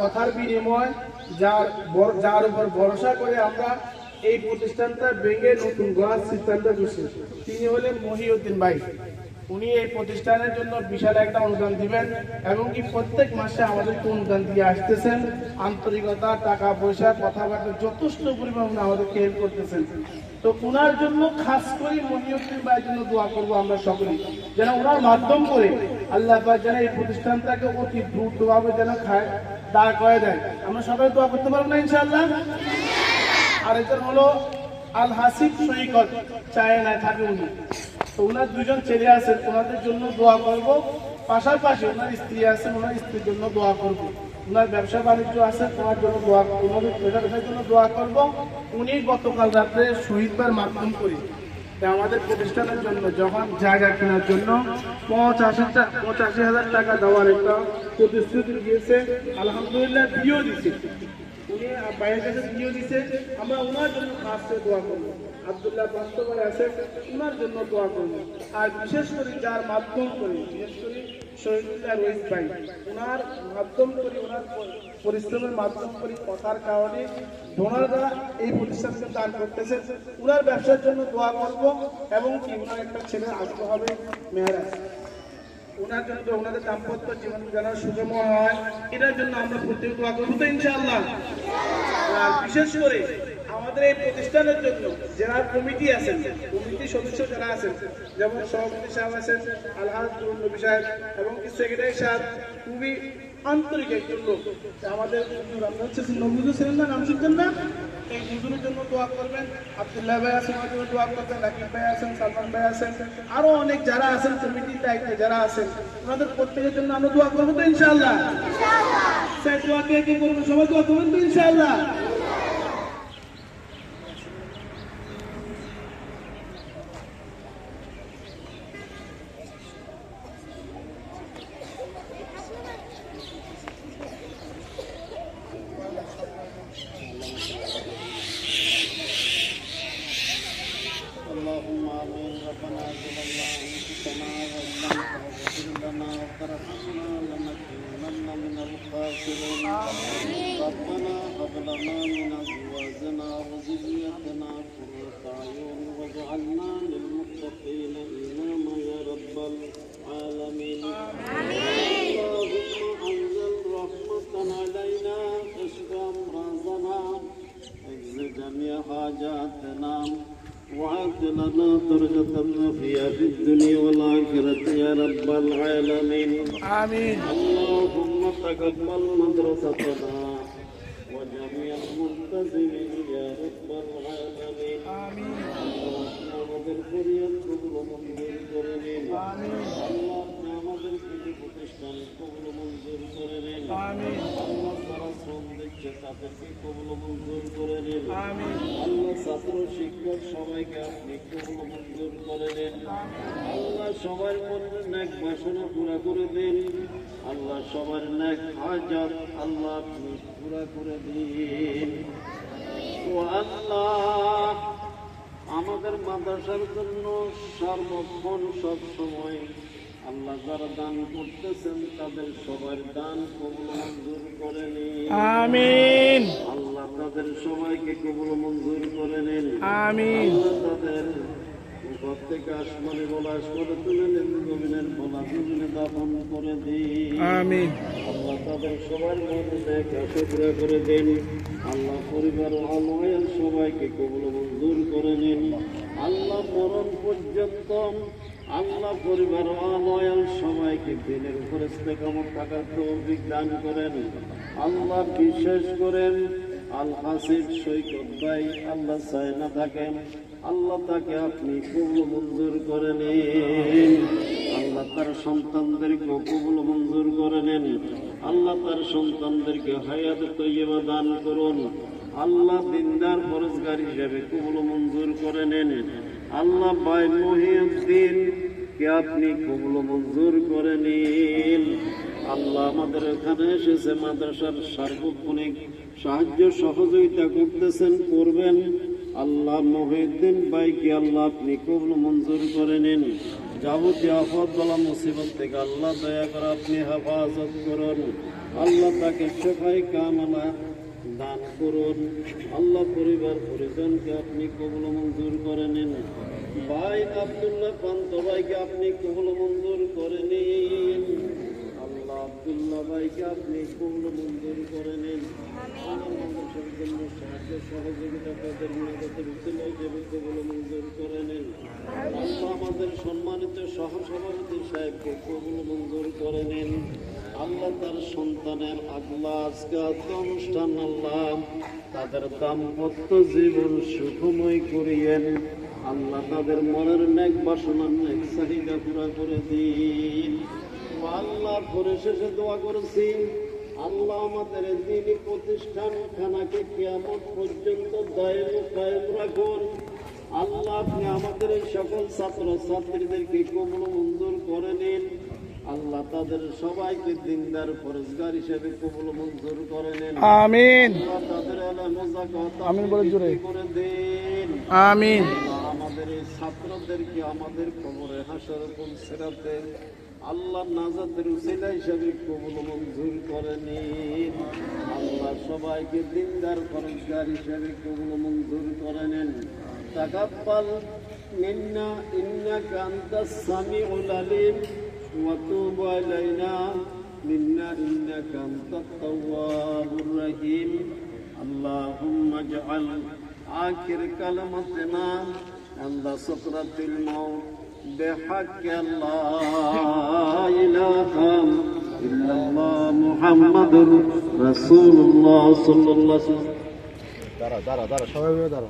কথার বিনিময় যার যার উপর ভরসা করে আমরা এই প্রতিষ্ঠানটা ভেঙে নতুন গড়ার সিদ্ধান্ত করছি তিনি হলেন মহিউদ্দিন ভাই। উনি এই প্রতিষ্ঠানের জন্য বিশাল একটা অনুদান দিবেন এবং কি প্রত্যেক মাসে আমাদেরকে অনুদান দিয়ে আসতেছেন। আন্তরিকতা টাকা পয়সা কথাবার্তা যথেষ্ট পরিমাণ আমাদেরকে হেল্প করতেছেন। তো ওনার জন্য খাস করে মহিউদ্দিন ভাইয়ের জন্য দোয়া করব আমরা সকলেই। যেন ওনার মাধ্যম করে আল্লাহ যেন এই প্রতিষ্ঠানটাকে অতি দ্রুতভাবে যেন খায়, দাঁড় করে দেয় আমরা সবাই দোয়া করতে পারব না, ইনশাআল্লাহ? আরেকজন হলো আল হাসিব সৈকত, চায় না থাকে উনি। তো ওনার দুজন ছেলে আছেন ওনাদের জন্য দোয়া করব। পাশাপাশি ওনার স্ত্রী আছেন ওনার স্ত্রীর জন্য দোয়া করব। ওনার ব্যবসা বাণিজ্য আছে তোমার জন্য দোয়া ওনাদের জন্য দোয়া করব। উনি গতকাল রাত্রে শহীদবার মাধ্যম করে আমাদের প্রতিষ্ঠানের জন্য, যখন জায়গা কেনার জন্য পঁচাশি পঁচাশি হাজার টাকা দেওয়ার একটা প্রতিশ্রুতি দিয়েছে। আলহামদুলিল্লাহ, দিয়েও দিচ্ছে উনি বাইরের কাছে দিয়েও দিচ্ছে আমরা ওনার জন্য খাস দোয়া করব। আবদুল্লাহ বাস্তবায় আছে ওনার জন্য দোয়া করব। আর বিশেষ করে যার মাধ্যম করে, বিশেষ করে শহীদুল্লাহ রহিত ভাই ওনার মাধ্যম করে ওনার পরিশ্রমের মাধ্যম করে কথার কারণে ডোনাররা এই প্রতিষ্ঠানকে দান করতেছে। ওনার ব্যবসার জন্য দোয়া করব এবং কি ওনার একটা ছেলে আসতে হবে মেহরাজ। ওনার জন্য ওনাদের দাম্পত্য জীবন যেন সুগময় হয়, এটার জন্য আমরা প্রত্যেক দোয়া ইনশাআল্লাহ। আর বিশেষ করে আমাদের এই প্রতিষ্ঠানের জন্য যারা কমিটি আছেন কমিটির সদস্য যারা আছেন, যেমন সভাপতি সাহেব আছেন, আলহাজ নবী সাহেব এবং সেক্রেটারি সাহেব, খুবই আন্তরিক একজন লোক। আমাদের আপনারা হচ্ছে নবুজু ছিলেন না নাম শুনছেন না? এই হুজুরের জন্য দোয়া করবেন। আব্দুল্লাহ ভাই আছেন জন্য দোয়া করবেন। রাকিব ভাই আছেন সালমান ভাই আছেন। আরও অনেক যারা আছেন কমিটির দায়িত্বে যারা আছেন ওনাদের প্রত্যেকের জন্য আমরা দোয়া করব তো ইনশাল্লাহ স্যার দোয়া কে কে করব সবাই দোয়া করবেন তো ইনশাআল্লাহ। اللهم امين ربنا تقبل انفسنا واصلحنا واغفر لنا واغفر لنكونن من الخاسرين ربنا هب لنا من ازواجنا وذريتنا قرة اعين واجعلنا للمتقين اماما يا رب العالمين اللهم انزل رحمة علينا اشفى مرضنا اجزي جميع حاجاتنا وعد لنا درجة الرفيع في الدنيا والآخرة يا رب العالمين আমিন اللهم تقبل مدرستنا وجميع الملتزمين يا رب العالمين আমিন اللهم আমাদের পরিবার কবুল মঞ্জুর করে নিন আমিন আল্লাহ আপনি আমাদের প্রতি প্রতিষ্ঠান কবুল মঞ্জুর তাদেরকে কবুল মঞ্জুর করে নিন আল্লাহ ছাত্র শিক্ষক সবাইকে আপনি কবুল মঞ্জুর করে দিন। আল্লাহ সবার মধ্যে ন্যাক বাসনা পুরা করে দিন। আল্লাহ সবার ন্যাক হাজত আল্লাহ আপনি পুরা করে দিন। ও আল্লাহ আমাদের মাদ্রাসার জন্য সর্বক্ষণ সব সময় আল্লাহ যারা দান করতেছেন তাদের সবার দান কবুল মঞ্জুর করে নিন। আমিন। আল্লাহ তাদের সবাইকে কবুল মঞ্জুর করে নিন। আমিন। তাদের থেকে আসমানে বলা আসমানে তুলে নিন জমিনের বলা জমিনে দাফন করে দিন। আমিন। আল্লাহ তাদের সবার মধ্যে দেখা করে দিন। আল্লাহ পরিবার ও সবাইকে কবুল মঞ্জুর করে নিন। আল্লাহ মরণ পর্যন্ত আল্লাহ পরিবার আলমায়াল সবাইকে দিনের উপর ইস্তেকামত থাকার তৌফিক দান করেন। আল্লাহ বিশেষ করেন। আল সৈকত ভাই, আল্লাহ চায় না থাকেন। আল্লাহ তাকে আপনি কবুল মঞ্জুর করে আল্লাহ তার সন্তানদেরকে কবুল মঞ্জুর করে নেন। আল্লাহ তার সন্তানদেরকে হায়াত তৈবা দান করুন। আল্লাহ দিনদার ফরজগার হিসেবে কবুল মঞ্জুর করে নেন। আল্লাহ বাই মহিউদ্দিন, কে আপনি কবুল মঞ্জুর করে নিন। আল্লাহ আমাদের এখানে এসেছে, মাদ্রাসার সার্বক্ষণিক সাহায্য সহযোগিতা করতেছেন, করবেন। আল্লাহ মহিউদ্দিন ভাইকে আল্লাহ আপনি কবুল মঞ্জুর করে নিন। যাবতীয় আফত বলা মুসিবত থেকে আল্লাহ দয়া করে আপনি হেফাজত করুন। আল্লাহ তাকে সেফাই কামলা দান করুন। আল্লাহ পরিবার পরিজনকে আপনি কবল মঞ্জুর করে নিন। ভাই আব্দুল্লাহ পান্ত ভাইকে আপনি কবল মঞ্জুর করে নিন। আল্লাহ আব্দুল্লাহ ভাইকে আপনি কবুল মঞ্জুর করে নিন। মানুষের জন্য সাহায্য সহযোগিতা তাদের হিসেবে কবুল মঞ্জুর করে নিন। আল্লাহ আমাদের সম্মানিত সহ সহসভাপতি সাহেবকে কবুল মঞ্জুর করে নিন। আল্লাহ তার সন্তানের আল্লাহ আজকে অনুষ্ঠান আল্লাহ তাদের দাম্পত্য জীবন সুখময় করিয়েন। আল্লাহ তাদের মনের নেক বাসনার নেক চাহিদা পুরা করে দিন। আল্লাহ পরিশেষে দোয়া করেছি, আল্লাহ আমাদের দিনী প্রতিষ্ঠান খানাকে কিয়ামত পর্যন্ত দায়েম ও কায়েম রাখুন। আল্লাহ আপনি আমাদের এই সকল ছাত্র ছাত্রীদেরকে কবল মঞ্জুর করে নিন। আল্লাহ তাদের সবাইকে দিনদার ফরজগার হিসেবে কবল মঞ্জুর করে নিন। আমিন। তাদের আমিন বলে জোরে। করে দিন। আমিন। আমাদের এই ছাত্রদেরকে আমাদের কবরে হাসার সেরাতে আল্লাহ নাজাতের উসিলা হিসাবে কবুল মঞ্জুর করে নিন। আল্লাহ সবাইকে দিনদার ফরজগার হিসাবে কবুল মঞ্জুর করে নেন। তাকাব্বাল মিন্না ইন্নাকা আনতাস সামিউল আলিম। ওয়া তুব আলাইনা মিন্না ইন্নাকা আনতাত তাওয়াবুর রহিম اللهم اجعل آخر كلمتنا عند سكرة الموت بحق لا إله إلا الله محمد رسول الله صلى الله عليه وسلم দাঁড়া দাঁড়া দাঁড়া সবাই মিলে দাঁড়া